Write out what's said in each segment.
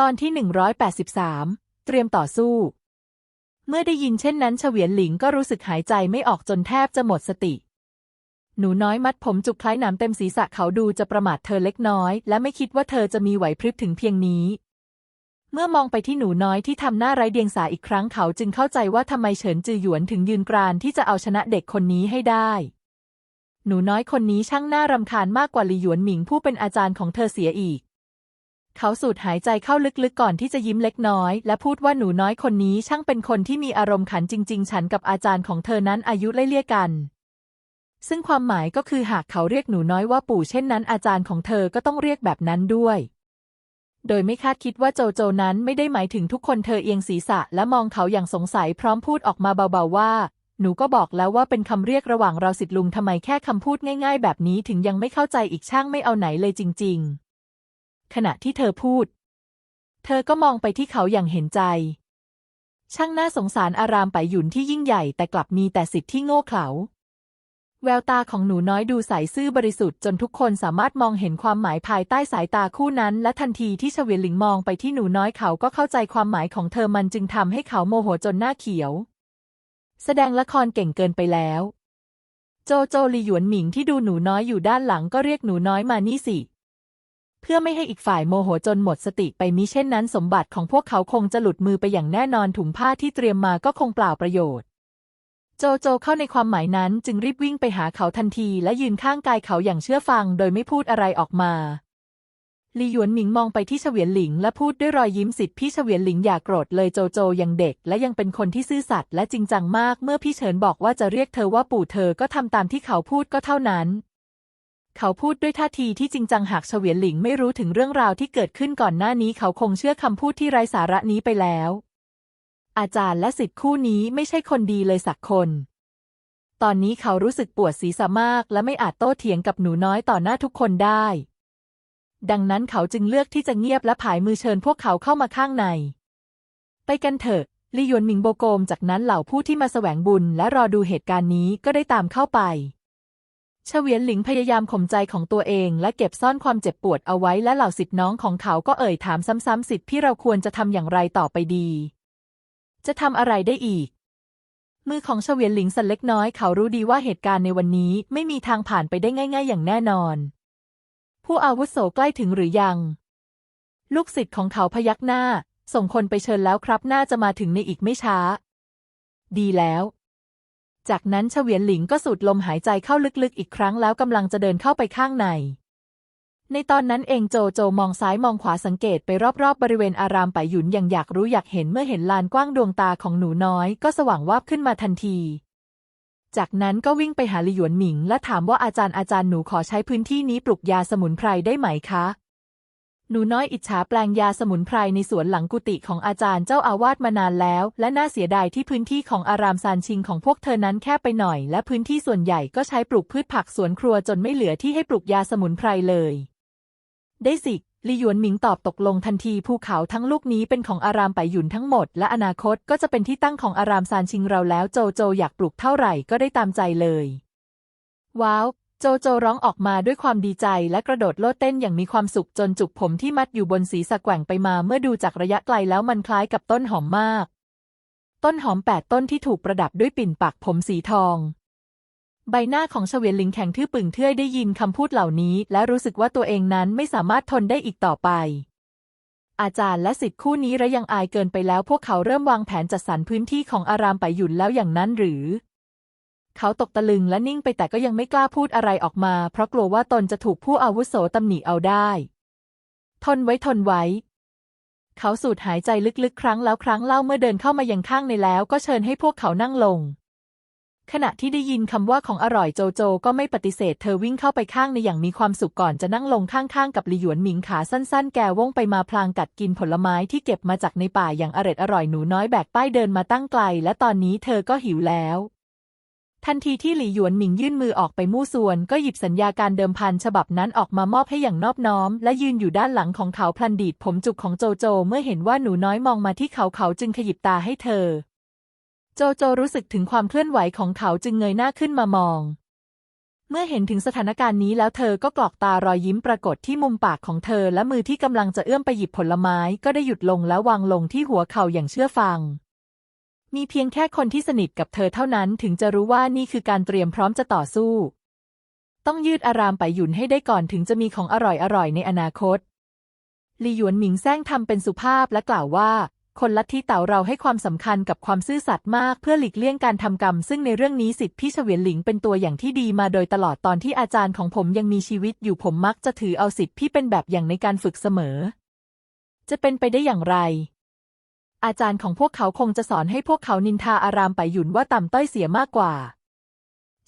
ตอนที่ 183 เตรียมต่อสู้ เมื่อได้ยินเช่นนั้นเฉวียนหลิงก็รู้สึกหายใจไม่ออกจนแทบจะหมดสติ หนูน้อยมัดผมจุกคล้ายหนามเต็มศีรษะเขาดูจะประมาทเธอเล็กน้อย และไม่คิดว่าเธอจะมีไหวพริบถึงเพียงนี้ เมื่อมองไปที่หนูน้อยที่ทำหน้าไร้เดียงสาอีกครั้งเขาจึงเข้าใจว่าทำไมเฉินจือหยวนถึงยืนกรานที่จะเอาชนะเด็กคนนี้ให้ได้หนูน้อยคนนี้ช่างน่ารำคาญมากกว่าหลี่หยวนหมิงผู้เป็นอาจารย์ของเธอเสียอีก เขาสูดหายใจเข้าลึกๆก่อนที่จะยิ้มเล็กน้อย และพูดว่าหนูน้อยคนนี้ช่างเป็นคนที่มีอารมณ์ขันจริง ๆ ฉันกับอาจารย์ของเธอนั้นอายุไล่เลี่ยกัน ซึ่งความหมายก็คือหากเขาเรียกหนูน้อยว่าปู่เช่นนั้นอาจารย์ของเธอก็ต้องเรียกแบบนั้นด้วย โดยไม่คาดคิดว่าโจโจนั้นไม่ได้หมายถึงทุกคนเธอเอียงศีรษะและมองเขาอย่างสงสัยพร้อมพูดออกมาเบาๆว่า หนูก็บอกแล้วว่าเป็นคำเรียกระหว่างเราสิทธิ์ลุงทำไมแค่คำพูดง่าย ๆ แบบนี้ถึงยังไม่เข้าใจอีกช่างไม่เอาไหนเลยจริง ๆ ขณะที่เธอพูด เธอก็มองไปที่เขาอย่างเห็นใจ ช่างน่าสงสารอารามไปหยุนที่ยิ่งใหญ่แต่กลับมีแต่สิทธิ์ที่โง่เขลาแววตาของหนูน้อยดูใสซื่อบริสุทธิ์จนทุกคนสามารถมองเห็นความหมายภายใต้สายตาคู่นั้น และทันทีที่เฉวียนหลิงมองไปที่หนูน้อยเขาก็เข้าใจความหมายของเธอมันจึงทำให้เขาโมโหจนหน้าเขียว แสดงละครเก่งเกินไปแล้ว โจโจลีหยวนหมิงที่ดูหนูน้อยอยู่ด้านหลังก็เรียกหนูน้อยมานี่สิ เพื่อไม่ให้อีกฝ่ายโมโหจนหมดสติไปมิเช่นนั้นสมบัติของพวกเขาคงจะหลุดมือไปอย่างแน่นอนถุงผ้าที่เตรียมมาก็คงเปล่าประโยชน์ โจโจเข้าในความหมายนั้นจึงรีบวิ่งไปหาเขาทันทีและยืนข้างกายเขาอย่างเชื่อฟัง โดยไม่พูดอะไรออกมาลีหยวนหมิงมองไปที่เฉวียนหลิงและพูดด้วยรอยยิ้มสิทธิ์พี่เฉวียนหลิงอย่าโกรธเลยโจโจยังเด็ก และยังเป็นคนที่ซื่อสัตย์และจริงจังมาก เมื่อพี่เฉินบอกว่าจะเรียกเธอว่าปู่เธอก็ทำตามที่เขาพูดก็เท่านั้น เขาพูดด้วยท่าทีที่จริงจังหากเฉวียนหลิงไม่รู้ถึงเรื่องราวที่เกิดขึ้นก่อนหน้านี้เขาคงเชื่อคำพูดที่ไร้สาระนี้ไปแล้ว อาจารย์และสิทธิ์คู่นี้ไม่ใช่คนดีเลยสักคน ตอนนี้เขารู้สึกปวดศีรษะมาก และไม่อาจโต้เถียงกับหนูน้อยต่อหน้าทุกคนได้ ดังนั้นเขาจึงเลือกที่จะเงียบและผายมือเชิญพวกเขาเข้ามาข้างใน ไปกันเถอะลี่หยวนหมิงโบโกมจากนั้นเหล่าผู้ที่มาแสวงบุญและรอดูเหตุการณ์นี้ก็ได้ตามเข้าไป เฉวียนหลิงพยายามข่มใจของตัวเอง และเก็บซ่อนความเจ็บปวดเอาไว้และเหล่าสิทธิ์น้องของเขาก็เอ่ยถามซ้ำๆสิทธิ์พี่เราควรจะทำอย่างไรต่อไปดี จะทำอะไรได้อีก มือของเฉวียนหลิงสั่นเล็กน้อยเขารู้ดีว่าเหตุการณ์ในวันนี้ไม่มีทางผ่านไปได้ง่าย ๆ อย่างแน่นอน ผู้อาวุโสใกล้ถึงหรือยัง ลูกศิษย์ของเขาพยักหน้า ส่งคนไปเชิญแล้วครับน่าจะมาถึงในอีกไม่ช้า ดีแล้ว จากนั้นเฉวียนหลิงก็สูดลมหายใจเข้าลึกๆอีกครั้งแล้วกำลังจะเดินเข้าไปข้างใน ในตอนนั้นเองโจโจมองซ้ายมองขวาสังเกตไปรอบๆบบริเวณอารามไปหยุนอย่างอยากรู้อยากเห็นเมื่อเห็นลานกว้างดวงตาของหนูน้อย ก็สว่างวาบขึ้นมาทันที จากนั้นก็วิ่งไปหาหลี่หยวนหมิง และถามว่าอาจารย์อาจารย์หนูขอใช้พื้นที่นี้ปลุกยาสมุนไพรได้ไหมคะ หนูน้อยอิจฉาแปลงยาสมุนไพรในสวนหลังกุฏิของอาจารย์เจ้าอาวาสมานานแล้ว และน่าเสียดายที่พื้นที่ของอารามซานชิงของพวกเธอนั้นแคบไปหน่อย และพื้นที่ส่วนใหญ่ก็ใช้ปลูกพืชผักสวนครัวจนไม่เหลือที่ให้ปลูกยาสมุนไพรเลย ได้สิลี่หยวนหมิงตอบตกลงทันทีภูเขาทั้งลูกนี้เป็นของอารามไปหยุนทั้งหมด และอนาคตก็จะเป็นที่ตั้งของอารามซานชิงเราแล้วโจโจอยากปลูกเท่าไหร่ก็ได้ตามใจเลย ว้าว โจโจร้องออกมาด้วยความดีใจและกระโดดโลดเต้นอย่างมีความสุขจนจุกผมที่มัดอยู่บนศีรษะแกว่งไปมาเมื่อดูจากระยะไกลแล้วมันคล้ายกับต้นหอมมาก ต้นหอมแปดต้นที่ถูกประดับด้วยปิ่นปักผมสีทอง ใบหน้าของเฉวียนลิงแข็งทื่อปึ่งเทื่อยได้ยินคำพูดเหล่านี้ และรู้สึกว่าตัวเองนั้นไม่สามารถทนได้อีกต่อไปอาจารย์และสิทธิ์คู่นี้ระยังอายเกินไปแล้วพวกเขาเริ่มวางแผนจัดสรรพื้นที่ของอารามไปหยุนแล้วอย่างนั้นหรือ เขาตกตะลึงและนิ่งไปแต่ก็ยังไม่กล้าพูดอะไรออกมา เพราะกลัวว่าตนจะถูกผู้อาวุโสตำหนิเอาได้ ทนไว้ทนไว้ เขาสูดหายใจลึกๆ ครั้งแล้วครั้งเล่าเมื่อเดินเข้ามายังข้างในแล้ว ก็เชิญให้พวกเขานั่งลง ขณะที่ได้ยินคำว่าของอร่อยโจโจ ก็ไม่ปฏิเสธ เธอวิ่งเข้าไปข้างในอย่างมีความสุขก่อนจะนั่งลงข้างๆ กับหลี่หยวนหมิงขาสั้นๆ แกว่งไปมาพลางกัดกินผลไม้ที่เก็บมาจากในป่าอย่างอร็ดอร่อยหนูน้อยแบกป้ายเดินมาตั้งไกล และตอนนี้เธอก็หิวแล้ว ทันทีที่หลี่หยวนหมิงยื่นมือออกไปมู่ส่วน ก็หยิบสัญญาการเดิมพันฉบับนั้นออกมามอบให้อย่างนอบน้อม และยืนอยู่ด้านหลังของเขาพลันดีดผมจุกของโจโจ เมื่อเห็นว่าหนูน้อยมองมาที่เขาเขาจึงขยิบตาให้เธอ โจโจรู้สึกถึงความเคลื่อนไหวของเขาจึงเงยหน้าขึ้นมามอง เมื่อเห็นถึงสถานการณ์นี้แล้วเธอก็กรอกตารอยยิ้มปรากฏที่มุมปากของเธอและมือที่กำลังจะเอื้อมไปหยิบผลไม้ ก็ได้หยุดลงแล้ววางลงที่หัวเข่าอย่างเชื่อฟัง มีเพียงแค่คนที่สนิทกับเธอเท่านั้นถึงจะรู้ว่านี่คือการเตรียมพร้อมจะต่อสู้ ต้องยืดอารามไปหยุนให้ได้ก่อนถึงจะมีของอร่อยๆในอนาคตลีหยวนหมิงแซงทำเป็นสุภาพและกล่าวว่า คนลัทธิเต่าเราให้ความสำคัญกับความซื่อสัตย์มากเพื่อหลีกเลี่ยงการทำกรรม ซึ่งในเรื่องนี้สิทธิพี่เฉวียนหลิงเป็นตัวอย่างที่ดีมาโดยตลอดตอนที่อาจารย์ของผมยังมีชีวิตอยู่ผมมักจะถือเอาสิทธิพี่เป็นแบบอย่างในการฝึกเสมอ จะเป็นไปได้อย่างไร อาจารย์ของพวกเขาคงจะสอนให้พวกเขานินทาอารามไปหยุนว่าต่ำต้อยเสียมากกว่า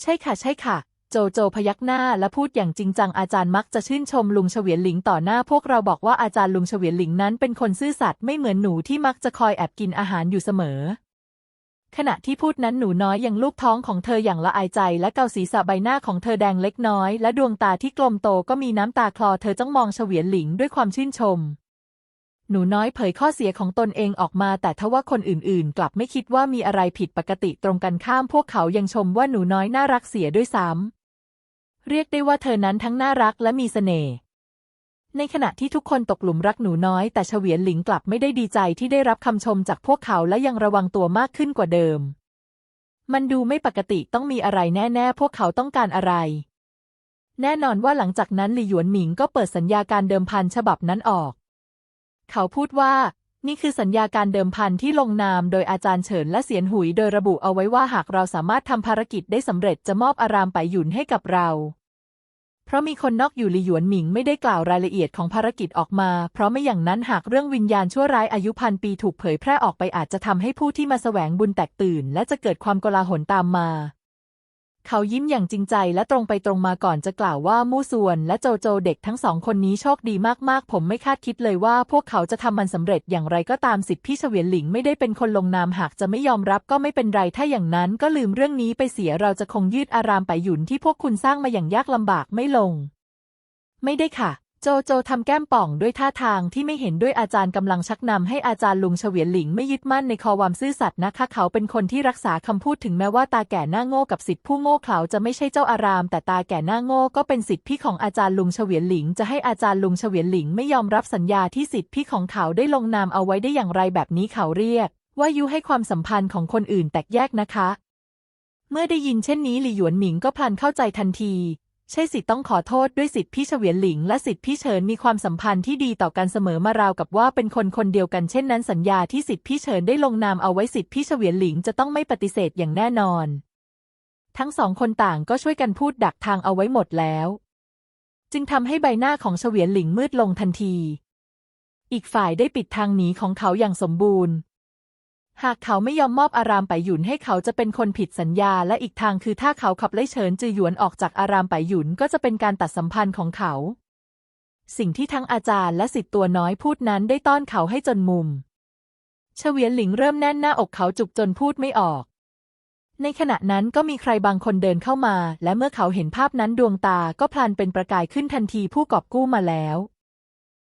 ใช่ค่ะใช่ค่ะ โจโจพยักหน้าและพูดอย่างจริงจังอาจารย์มักจะชื่นชมลุงเฉวียนหลิงต่อหน้าพวกเราบอกว่าอาจารย์ลุงเฉวียนหลิงนั้นเป็นคนซื่อสัตย์ไม่เหมือนหนูที่มักจะคอยแอบกินอาหารอยู่เสมอ ขณะที่พูดนั้นหนูน้อยยังลูบท้องของเธออย่างละอายใจ และเกาศีรษะใบหน้าของเธอแดงเล็กน้อย และดวงตาที่กลมโตก็มีน้ำตาคลอเธอจ้องมองเฉวียนหลิงด้วยความชื่นชม หนูน้อยเผยข้อเสียของตนเองออกมา แต่ทว่าคนอื่นๆ กลับไม่คิดว่ามีอะไรผิดปกติตรงกันข้ามพวกเขายังชมว่าหนูน้อยน่ารักเสียด้วยซ้ำเรียกได้ว่าเธอนั้นทั้งน่ารักและมีเสน่ห์ในขณะที่ทุกคนตกหลุมรักหนูน้อย แต่เฉวียนหลิงกลับไม่ได้ดีใจที่ได้รับคำชมจากพวกเขาและยังระวังตัวมากขึ้นกว่าเดิม มันดูไม่ปกติต้องมีอะไรแน่ ๆ พวกเขาต้องการอะไร แน่นอนว่าหลังจากนั้นหลี่หยวนหมิงก็เปิดสัญญาการเดิมพันฉบับนั้นออก เขาพูดว่า นี่คือสัญญาการเดิมพันที่ลงนามโดยอาจารย์เฉินและเสียนหุย โดยระบุเอาไว้ว่าหากเราสามารถทำภารกิจได้สำเร็จจะมอบอารามไปหยุนให้กับเรา เพราะมีคนนอกอยู่หลีหยวนหมิงไม่ได้กล่าวรายละเอียดของภารกิจออกมา เพราะไม่อย่างนั้นหากเรื่องวิญญาณชั่วร้ายอายุพันปีถูกเผยแพร่ออกไปอาจจะทำให้ผู้ที่มาแสวงบุญแตกตื่น และจะเกิดความโกลาหลตามมา เขายิ้มอย่างจริงใจและตรงไปตรงมาก่อนจะกล่าวว่ามู่ส่วนและโจโจเด็กทั้งสองคนนี้โชคดีมากๆ ผมไม่คาดคิดเลยว่าพวกเขาจะทำมันสำเร็จอย่างไรก็ตามสิทธิพี่เฉวียนหลิงไม่ได้เป็นคนลงนามหากจะไม่ยอมรับก็ไม่เป็นไรถ้าอย่างนั้นก็ลืมเรื่องนี้ไปเสียเราจะคงยืดอารามไปหยุนที่พวกคุณสร้างมาอย่างยากลำบากไม่ลง ไม่ได้ค่ะ โจโจทำแก้มป่องด้วยท่าทางที่ไม่เห็นด้วยอาจารย์กำลังชักนำให้อาจารย์ลุงเฉวียนหลิงไม่ยึดมั่นในคอความซื่อสัตย์นะคะเขาเป็นคนที่รักษาคำพูดถึงแม้ว่าตาแก่หน้าโง่กับสิทธิผู้โง่เขลาจะไม่ใช่เจ้าอาราม แต่ตาแก่หน้าโง่ก็เป็นสิทธิพี่ของอาจารย์ลุงเฉวียนหลิง จะให้อาจารย์ลุงเฉวียนหลิงไม่ยอมรับสัญญาที่สิทธิพี่ของเขาได้ลงนามเอาไว้ได้อย่างไรแบบนี้เขาเรียก ว่ายุให้ความสัมพันธ์ของคนอื่นแตกแยกนะคะ เมื่อได้ยินเช่นนี้หลี่หยวนหมิงก็พลันเข้าใจทันที ใช่สิทธิ์ต้องขอโทษด้วยสิทธิพี่เฉวียนหลิง และสิทธิพี่เฉินมีความสัมพันธ์ที่ดีต่อกันเสมอมาราวกับว่าเป็นคนคนเดียวกันเช่นนั้นสัญญาที่สิทธิพี่เฉินได้ลงนามเอาไว้สิทธิพี่เฉวียนหลิงจะต้องไม่ปฏิเสธอย่างแน่นอน ทั้งสองคนต่างก็ช่วยกันพูดดักทางเอาไว้หมดแล้ว จึงทำให้ใบหน้าของเฉวียนหลิงมืดลงทันที อีกฝ่ายได้ปิดทางหนีของเขาอย่างสมบูรณ์ หากเขาไม่ยอมมอบอารามไปหยุนให้เขาจะเป็นคนผิดสัญญา และอีกทางคือถ้าเขาขับไล่เฉินจือหยวนออกจากอารามไปหยุนก็จะเป็นการตัดสัมพันธ์ของเขา สิ่งที่ทั้งอาจารย์และสิทธิ์ตัวน้อยพูดนั้นได้ต้อนเขาให้จนมุมเฉวียนหลิงเริ่มแน่นหน้าอกเขาจุกจนพูดไม่ออก ในขณะนั้นก็มีใครบางคนเดินเข้ามา และเมื่อเขาเห็นภาพนั้นดวงตาก็พลันเป็นประกายขึ้นทันทีผู้กอบกู้มาแล้ว